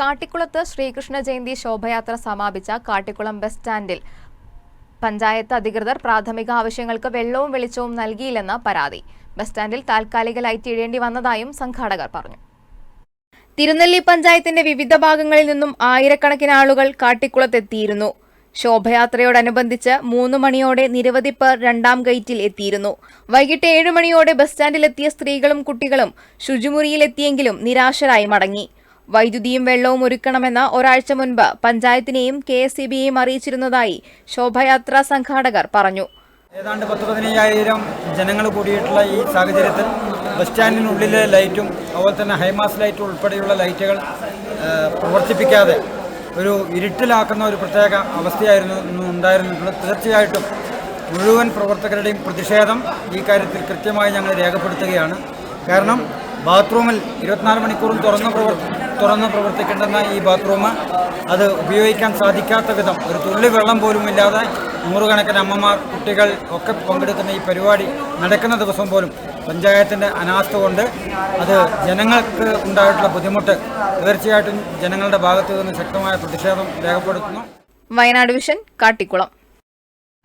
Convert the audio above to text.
കാട്ടിക്കുളത്ത് ശ്രീകൃഷ്ണ ജയന്തി ശോഭയാത്ര സമാപിച്ച കാട്ടിക്കുളം ബസ് സ്റ്റാൻഡിൽ. പഞ്ചായത്ത് അധികൃതർ പ്രാഥമിക ആവശ്യങ്ങൾക്ക് വെള്ളവും വെളിച്ചവും നൽകിയില്ലെന്ന് പരാതി. ബസ് സ്റ്റാൻഡിൽ താൽക്കാലിക ലൈറ്റ് ഇടേണ്ടി വന്നതായും സംഘാടകർ പറഞ്ഞു. തിരുനെല്ലി പഞ്ചായത്തിന്റെ വിവിധ ഭാഗങ്ങളിൽ നിന്നും ആയിരക്കണക്കിന് ആളുകൾ കാട്ടിക്കുളത്തെത്തിയിരുന്നു. ശോഭയാത്രയോടനുബന്ധിച്ച് മൂന്ന് മണിയോടെ നിരവധി പേർ രണ്ടാം ഗേറ്റിൽ എത്തിയിരുന്നു. വൈകിട്ട് ഏഴ് മണിയോടെ ബസ് സ്റ്റാൻഡിലെത്തിയ സ്ത്രീകളും കുട്ടികളും ശുചിമുറിയിലെത്തിയെങ്കിലും നിരാശരായി മടങ്ങി. വൈദ്യുതിയും വെള്ളവും ഒരുക്കണമെന്ന് ഒരാഴ്ച മുൻപ് പഞ്ചായത്തിനെയും കെ എസ് അറിയിച്ചിരുന്നതായി ശോഭയാത്രാ സംഘാടകർ പറഞ്ഞു. ഏതാണ്ട് പത്ത് പതിനയ്യായിരം ജനങ്ങൾ കൂടിയിട്ടുള്ള ഈ സാഹചര്യത്തിൽ ബസ് സ്റ്റാൻഡിനുള്ളിലെ ലൈറ്റും അതുപോലെ തന്നെ ഹൈമാസ് ലൈറ്റും ഉൾപ്പെടെയുള്ള ലൈറ്റുകൾ പ്രവർത്തിപ്പിക്കാതെ ഒരു ഇരുട്ടിലാക്കുന്ന ഒരു പ്രത്യേക അവസ്ഥയായിരുന്നു ഉണ്ടായിരുന്നിട്ടുള്ളത്. തീർച്ചയായിട്ടും മുഴുവൻ പ്രവർത്തകരുടെയും പ്രതിഷേധം ഈ കാര്യത്തിൽ കൃത്യമായി ഞങ്ങൾ രേഖപ്പെടുത്തുകയാണ്. കാരണം ബാത്റൂമിൽ ഇരുപത്തിനാല് മണിക്കൂറും തുറന്ന് പ്രവർ തുറന്ന് പ്രവർത്തിക്കേണ്ടുന്ന ഈ ബാത്റൂം അത് ഉപയോഗിക്കാൻ സാധിക്കാത്ത വിധം ഒരു തുള്ളി വെള്ളം പോലും ഇല്ലാതെ നൂറുകണക്കിന് അമ്മമാർ കുട്ടികൾ ഒക്കെ പങ്കെടുക്കുന്ന ഈ പരിപാടി നടക്കുന്ന ദിവസം പോലും പഞ്ചായത്തിന്റെ അനാസ്ഥ കൊണ്ട് അത് ജനങ്ങൾക്ക് ഉണ്ടായിട്ടുള്ള ബുദ്ധിമുട്ട് തീർച്ചയായിട്ടും ജനങ്ങളുടെ ഭാഗത്തു നിന്ന് ശക്തമായ പ്രതിഷേധം രേഖപ്പെടുത്തുന്നു. വയനാട് വിഷൻ കാട്ടിക്കുളം.